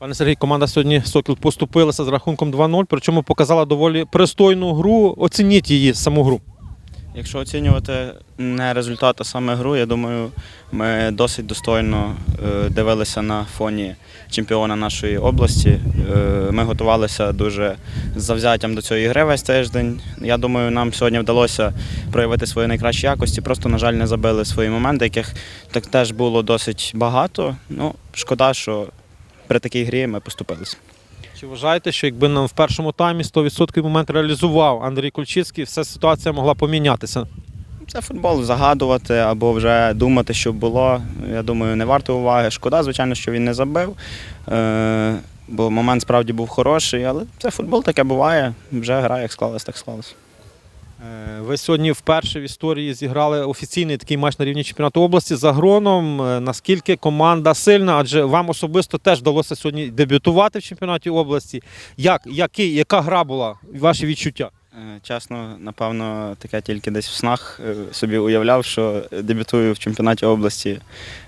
Пане Сергій, команда сьогодні Сокіл поступилася з рахунком 2-0, причому показала доволі пристойну гру. Оцініть її саму гру. Якщо оцінювати не результат, а саме гру, я думаю, ми досить достойно е, дивилися на фоні чемпіона нашої області. Е, Ми готувалися дуже з завзяттям до цієї гри весь тиждень. Я думаю, нам сьогодні вдалося проявити свої найкращі якості. Просто, на жаль, не забили свої моменти, яких так теж було досить багато. Ну, шкода, що при такій грі ми поступилися. Чи вважаєте, що якби нам в першому таймі 100% момент реалізував Андрій Кульчицький, вся ситуація могла помінятися? Це футбол загадувати або вже думати, що було. Я думаю, не варто уваги. Шкода, звичайно, що він не забив. Е, бо момент справді був хороший, але це футбол таке буває. Вже гра як склалась, так склалась. Е, Ви сьогодні вперше в історії зіграли офіційний такий матч на рівні чемпіонату області за гроном. Е, Наскільки команда сильна? Адже вам особисто теж вдалося сьогодні дебютувати в чемпіонаті області. Як, який, яка гра була? Ваші відчуття? Е, Чесно, напевно, таке тільки десь в снах е, собі уявляв, що дебютую в чемпіонаті області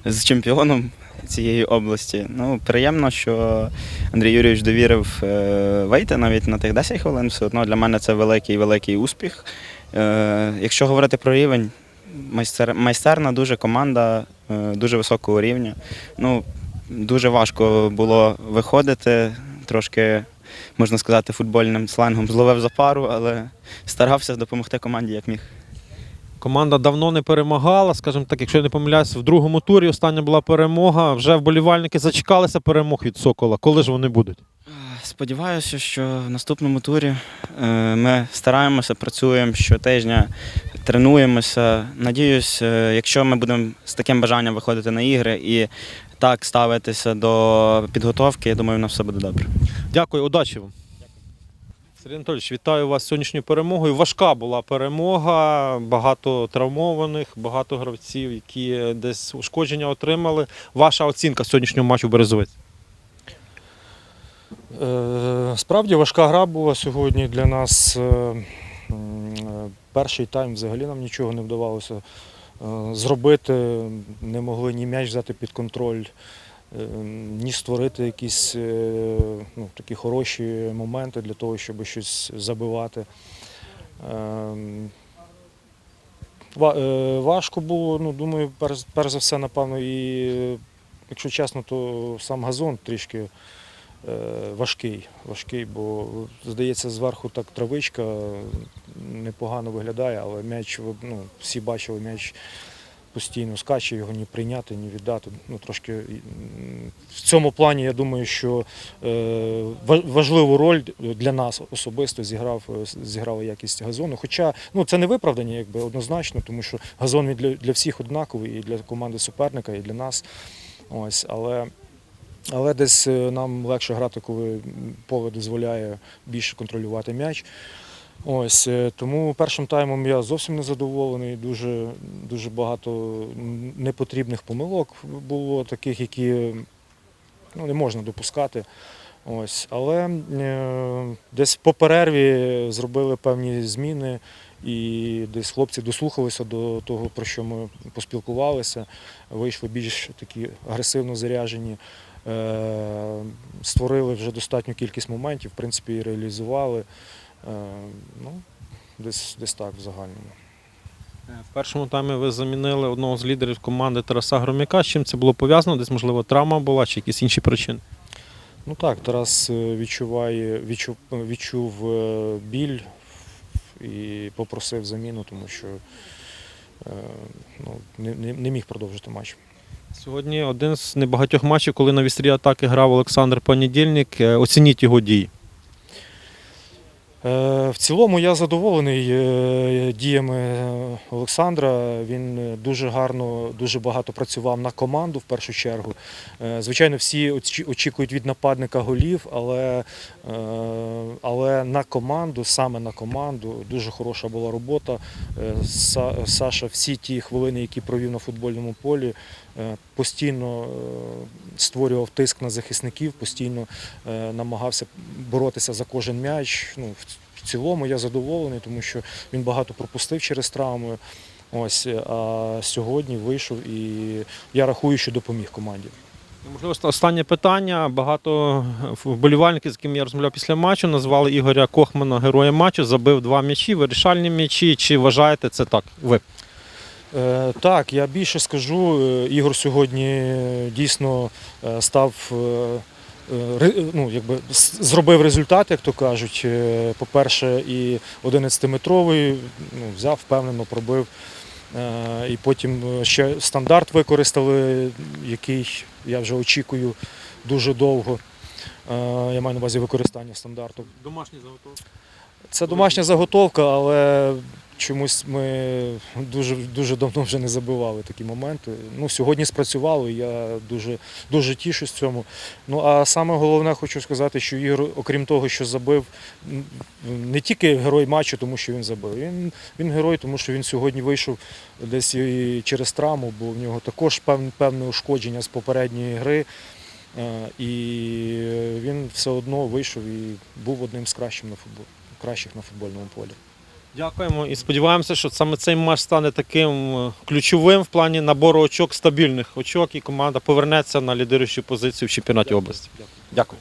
з чемпіоном цієї області. Ну, приємно, що Андрій Юрійович довірив е, вийти навіть на тих 10 хвилин. Все одно для мене це великий великий успіх. Якщо говорити про рівень, майстер, майстерна дуже команда, дуже високого рівня. Ну, дуже важко було виходити, трошки можна сказати, футбольним сленгом зловив за пару, але старався допомогти команді як міг. Команда давно не перемагала, скажімо так, якщо я не помиляюсь, в другому турі остання була перемога. Вже вболівальники зачекалися перемог від Сокола. Коли ж вони будуть? Сподіваюся, що в наступному турі е, ми стараємося, працюємо щотижня, тренуємося. Надіюсь, е, якщо ми будемо з таким бажанням виходити на ігри і так ставитися до підготовки, я думаю, у нас все буде добре. Дякую, удачі вам. Сергій Анатолійович, вітаю вас з сьогоднішньою перемогою. Важка була перемога, багато травмованих, багато гравців, які десь ушкодження отримали. Ваша оцінка сьогоднішнього матчу Березовець? Е, Справді важка гра була сьогодні для нас. Е, е, Перший тайм взагалі нам нічого не вдавалося зробити. Не могли ні м'яч взяти під контроль, е, ні створити якісь е, ну, такі хороші моменти для того, щоб щось забивати. Ва- е, Важко було, ну, думаю, перш, за все, напевно, і е, якщо чесно, то сам газон трішки е, важкий, важкий, бо здається, зверху так травичка непогано виглядає, але м'яч, ну, всі бачили, м'яч постійно скаче, його ні прийняти, ні віддати. Ну, трошки в цьому плані я думаю, що е, важливу роль для нас особисто зіграв, е, зіграла якість газону. Хоча ну, це не виправдання, якби однозначно, тому що газон для, для всіх однаковий, і для команди суперника, і для нас. Ось, але але десь е, нам легше грати, коли поле дозволяє більше контролювати м'яч. Ось е, тому першим таймом я зовсім не задоволений. Дуже, дуже багато непотрібних помилок було, таких, які ну, не можна допускати. Ось, але е, десь по перерві зробили певні зміни, і десь хлопці дослухалися до того, про що ми поспілкувалися, вийшли більш такі агресивно заряжені. Е, Створили вже достатню кількість моментів, в принципі, і реалізували. Е, Ну, десь, десь так в загальному. В першому таймі ви замінили одного з лідерів команди Тараса Громяка. З чим це було пов'язано? Десь, можливо, травма була чи якісь інші причини? Ну так, Тарас е, відчуває, відчув, відчув е, біль і попросив заміну, тому що е, ну, не, не міг продовжити матч. Сьогодні один з небагатьох матчів, коли на вістрі атаки грав Олександр Понедільник. Е, Оцініть його дії. Е, В цілому я задоволений е, діями Олександра. Він е, дуже гарно, дуже багато працював на команду в першу чергу. Звичайно, всі очікують від нападника голів, але, але на команду, саме на команду, дуже хороша була робота. Саша всі ті хвилини, які провів на футбольному полі, постійно створював тиск на захисників, постійно намагався боротися за кожен м'яч. Ну, в- цілому я задоволений, тому що він багато пропустив через травми. Ось, а сьогодні вийшов і я рахую, що допоміг команді. Можливо, останнє питання. Багато вболівальників, з ким я розмовляв після матчу, назвали Ігоря Кохмана героєм матчу, забив два м'ячі, вирішальні м'ячі. Чи вважаєте це так? Ви? Е, Так, я більше скажу. Е, Ігор сьогодні е, дійсно е, став, е, е, ну, якби зробив результат, як то кажуть. Е, По-перше, і 11-метровий ну, взяв, впевнено пробив. Е, І потім е, ще стандарт використали, який я вже очікую дуже довго. Я маю на увазі використання стандарту. Домашні заготовки. Це домашня заготовка, але чомусь ми дуже, дуже давно вже не забивали такі моменти. Ну, сьогодні спрацювало, я дуже, дуже тішусь цьому. Ну а саме головне хочу сказати, що Ігор, окрім того, що забив, не тільки герой матчу, тому що він забив. Він, він герой, тому що він сьогодні вийшов десь і через травму, бо в нього також певне, певне ушкодження з попередньої гри. Е, І він все одно вийшов і був одним з кращих на футбол, кращих на футбольному полі. Дякуємо і сподіваємося, що саме цей матч стане таким е, ключовим в плані набору очок, стабільних очок, і команда повернеться на лідируючу позицію в чемпіонаті області. Дякую.